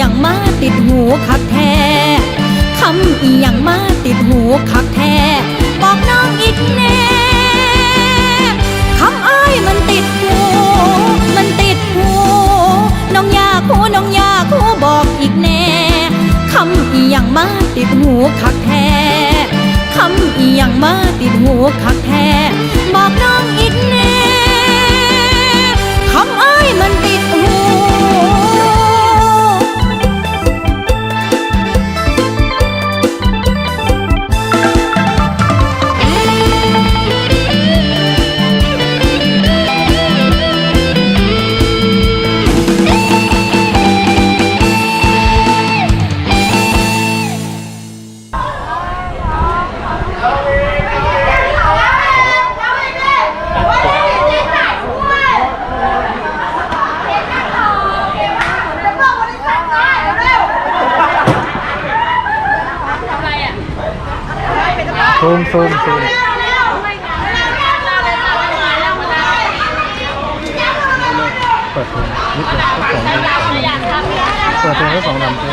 ยังมาติดหูคักแท้คำอีหยังมาติดหูคักแท้บอกน้องอีกแน่คำอ้ายมันติดหูมันติดหูน้องอยากหูน้องอยากหูบอกอีกแน่คำอีหยังมาติดหูคักแท้คำอีหยังมาติดหูคักแท้ ซูมซูมซูมเปิดเพลงนิดเดียวสักสองนาทีเปิดเพลงสักสองนาที